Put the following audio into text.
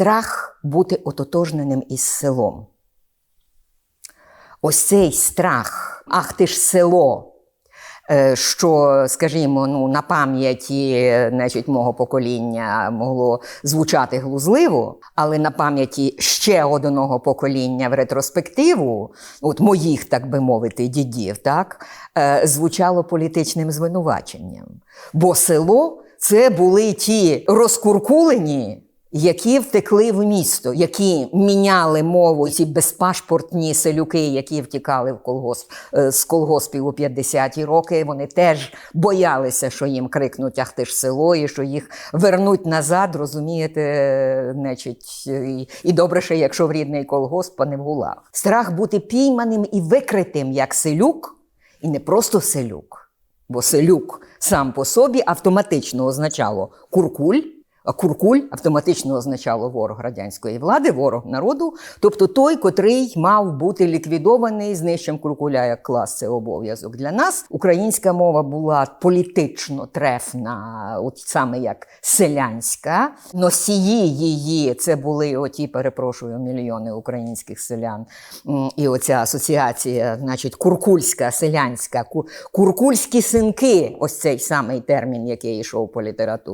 страх бути ототожненим із селом. Ось цей страх, ах ти ж село, е, що, скажімо, ну, на пам'яті значить, мого покоління могло звучати глузливо, але на пам'яті ще одного покоління в ретроспективу, от моїх, так би мовити, дідів, так, е, звучало політичним звинуваченням. Бо село це були ті розкуркулені які втекли в місто, які міняли мову, ці безпашпортні селюки, які втікали в колгосп, е, з колгоспів у 50-ті роки, вони теж боялися, що їм крикнуть Ах ти ж село, і що їх вернуть назад, розумієте, значить, і, і добре ще, якщо в рідний колгосп, а не в гулах. Страх бути пійманим і викритим як селюк, і не просто селюк. Бо селюк сам по собі автоматично означало куркуль. Куркуль автоматично означало ворог радянської влади, ворог народу, тобто той, котрий мав бути ліквідований з нижчим куркуля як клас, це обов'язок для нас. Українська мова була політично трефна, от саме як селянська. Носії її це були оті, перепрошую, мільйони українських селян. І оця асоціація, значить, куркульська, селянська, ку- куркульські синки ось цей самий термін, який йшов по літературі.